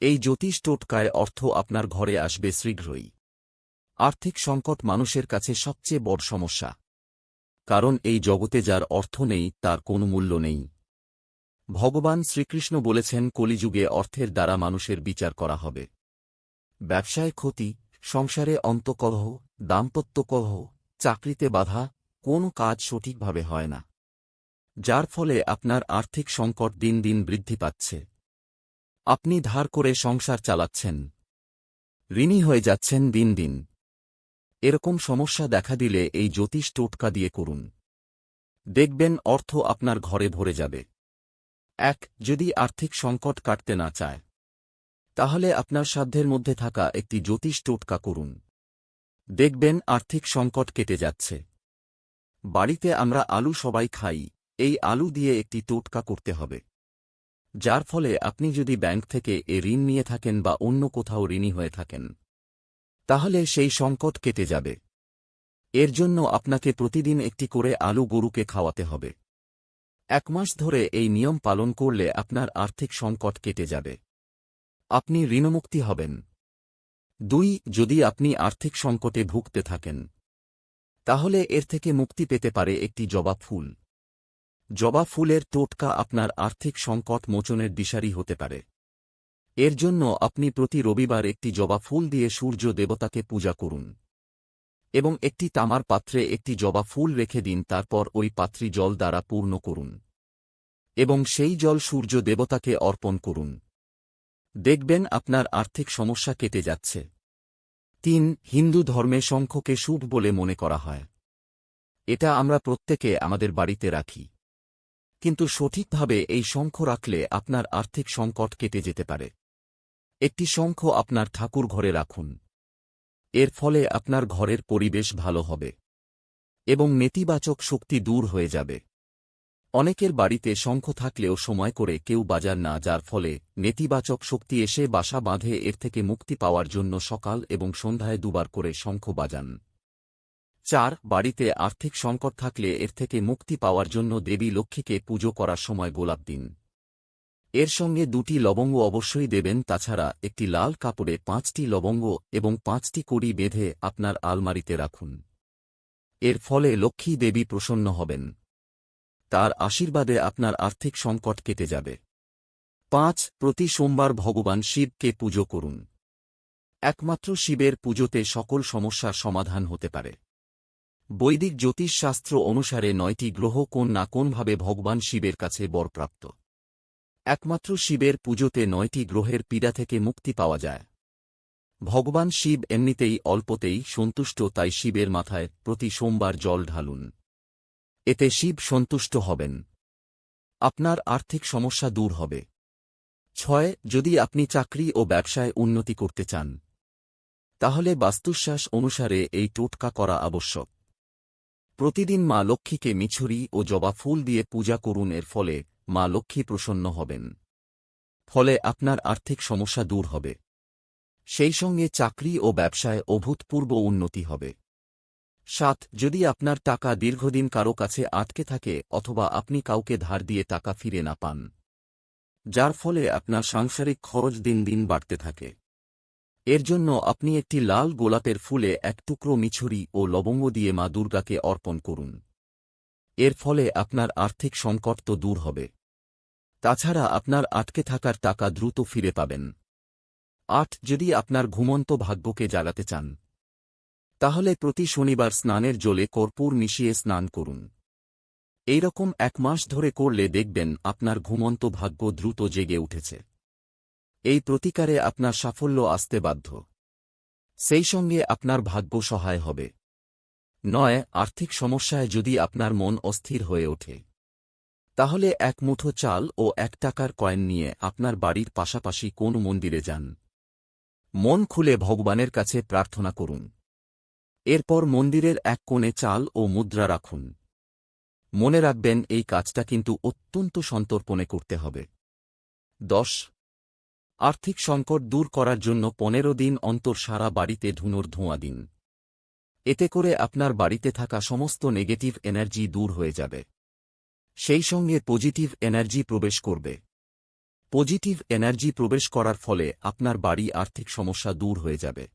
এই জ্যোতিষ টোটকায় অর্থ আপনার ঘরে আসবে শীঘ্রই। আর্থিক সংকট মানুষের কাছে সবচেয়ে বড় সমস্যা। কারণ এই জগতে যার অর্থ নেই, তার কোনো মূল্য নেই। ভগবান শ্রীকৃষ্ণ বলেছেন, কলিযুগে অর্থের দ্বারা মানুষের বিচার করা হবে। ব্যবসায় ক্ষতি, সংসারে অন্তকলহ, দাম্পত্য কলহ, চাকরিতে বাধা, কোন কাজ সঠিকভাবে হয় না। যার ফলে আপনার আর্থিক সংকট দিন দিন বৃদ্ধি পাচ্ছে। আপনি ধার করে সংসার চালাচ্ছেন। ঋণী হয়ে যাচ্ছেন দিন দিন। এরকম সমস্যা দেখা দিলে এই জ্যোতিষ টোটকা দিয়ে করুন। দেখবেন অর্থ আপনার ঘরে ভরে যাবে। এক, যদি আর্থিক সংকট কাটতে না চায়, তাহলে আপনার সাধ্যের মধ্যে থাকা একটি জ্যোতিষ টোটকা করুন। দেখবেন আর্থিক সংকট কেটে যাচ্ছে। বাড়িতে আমরা আলু সবাই খাই, এই আলু দিয়ে একটি টোটকা করতে হবে। যার ফলে আপনি যদি ব্যাংক থেকে এ ঋণ নিয়ে থাকেন বা অন্য কোথাও ঋণী হয়ে থাকেন, তাহলে সেই সংকট কেটে যাবে। এর জন্য আপনাকে প্রতিদিন একটি করে আলু গরুকে খাওয়াতে হবে। এক মাস ধরে এই নিয়ম পালন করলে আপনার আর্থিক সংকট কেটে যাবে। আপনি ঋণমুক্তি হবেন। দুই, যদি আপনি আর্থিক সংকটে ভুগতে থাকেন, তাহলে এর থেকে মুক্তি পেতে পারে একটি জবা ফুল। জবা ফুলের টোটকা আপনার আর্থিক সংকট মোচনের দিশারি হতে পারে। এর জন্য আপনি প্রতি রবিবার একটি জবা ফুল দিয়ে সূর্য দেবতাকে পূজা করুন। এবং একটি তামার পাত্রে একটি জবা ফুল রেখে দিন, তারপর ওই পাত্রী জল দ্বারা পূর্ণ করুন। এবং সেই জল সূর্য দেবতাকে অর্পণ করুন। দেখবেন আপনার আর্থিক সমস্যা কেটে যাচ্ছে। তিন, হিন্দু ধর্মে শঙ্খকে শুভ বলে মনে করা হয়। এটা আমরা প্রত্যেকে আমাদের বাড়িতে রাখি। কিন্তু সঠিকভাবে এই শঙ্খ রাখলে আপনার আর্থিক সংকট কেটে যেতে পারে। একটি শঙ্খ আপনার ঠাকুর ঘরে রাখুন। এর ফলে আপনার ঘরের পরিবেশ ভালো হবে এবং নেতিবাচক শক্তি দূর হয়ে যাবে। অনেকের বাড়িতে শঙ্খ থাকলেও সময় করে কেউ বাজার না যার ফলে নেতিবাচক শক্তি এসে বাসা বাঁধে, এর থেকে মুক্তি পাওয়ার জন্য সকাল এবং সন্ধ্যায় দুবার করে শঙ্খ বাজান। চার, বাড়িতে আর্থিক সংকট থাকলে এর থেকে মুক্তি পাওয়ার জন্য দেবী লক্ষ্মীকে পুজো করার সময় গোলাপ দিন। এর সঙ্গে দুটি লবঙ্গ অবশ্যই দেবেন, তাছাড়া একটি লাল কাপড়ে পাঁচটি লবঙ্গ এবং পাঁচটি কড়ি বেঁধে আপনার আলমারিতে রাখুন। এর ফলে লক্ষ্মী দেবী প্রসন্ন হবেন। তার আশীর্বাদে আপনার আর্থিক সংকট কেটে যাবে। পাঁচ, প্রতি সোমবার ভগবান শিবকে পুজো করুন। একমাত্র শিবের পুজোতে সকল সমস্যার সমাধান হতে পারে। বৈদিক জ্যোতিষশাস্ত্র অনুসারে নয়টি গ্রহ কোন না কোনভাবে ভগবান শিবের কাছে বরপ্রাপ্ত। একমাত্র শিবের পুজোতে নয়টি গ্রহের পীড়া থেকে মুক্তি পাওয়া যায়। ভগবান শিব এমনিতেই অল্পতেই সন্তুষ্ট, তাই শিবের মাথায় প্রতি সোমবার জল ঢালুন। এতে শিব সন্তুষ্ট হবেন। আপনার আর্থিক সমস্যা দূর হবে। ছয়, যদি আপনি চাকরি ও ব্যবসায় উন্নতি করতে চান, তাহলে বাস্তুশ্বাস অনুসারে এই টোটকা করা আবশ্যক। প্রতিদিন মা লক্ষ্মীকে মিছুরি ও জবা ফুল দিয়ে পূজা করুন, এর ফলে মা লক্ষ্মী প্রসন্ন হবেন। ফলে আপনার আর্থিক সমস্যা দূর হবে। সেই সঙ্গে চাকরি ও ব্যবসায় অভূতপূর্ব উন্নতি হবে। সাত, যদি আপনার টাকা দীর্ঘদিন কারও কাছে আটকে থাকে অথবা আপনি কাউকে ধার দিয়ে টাকা ফিরে না পান, যার ফলে আপনার সাংসারিক খরচ দিন দিন বাড়তে থাকে। এর জন্য আপনি একটি লাল গোলাপের ফুলে এক টুকরো মিছুরি ও লবঙ্গ দিয়ে মা দুর্গাকে অর্পণ করুন। এর ফলে আপনার আর্থিক সংকট তো দূর হবে। তাছাড়া আপনার আটকে থাকার টাকা দ্রুত ফিরে পাবেন। আট, যদি আপনার ঘুমন্ত ভাগ্যকে জ্বালাতে চান, তাহলে প্রতি শনিবার স্নানের জলে কর্পূর মিশিয়ে স্নান করুন। এইরকম এক মাস ধরে করলে দেখবেন আপনার ঘুমন্ত ভাগ্য দ্রুত জেগে উঠেছে। এই প্রতিকারে আপনার সাফল্য আসতে বাধ্য। সেই সঙ্গে আপনার ভাগ্য সহায় হবে। নয়, আর্থিক সমস্যায় যদি আপনার মন অস্থির হয়ে ওঠে। তাহলে এক মুঠো চাল ও এক টাকার কয়েন নিয়ে আপনার বাড়ির পাশাপাশি কোন মন্দিরে যান। মন খুলে ভগবানের কাছে প্রার্থনা করুন। এরপর মন্দিরের এক কোণে চাল ও মুদ্রা রাখুন। মনে রাখবেন এই কাজটা কিন্তু অত্যন্ত সন্তর্পণে করতে হবে। দশ আর্থিক সংকট দূর করার জন্য পনেরো দিন অন্তর সারা বাড়িতে ধুনোর ধোঁয়া দিন। এতে করে আপনার বাড়িতে থাকা সমস্ত নেগেটিভ এনার্জি দূর হয়ে যাবে। সেই সঙ্গে পজিটিভ এনার্জি প্রবেশ করবে। পজিটিভ এনার্জি প্রবেশ করার ফলে আপনার বাড়ি আর্থিক সমস্যা দূর হয়ে যাবে।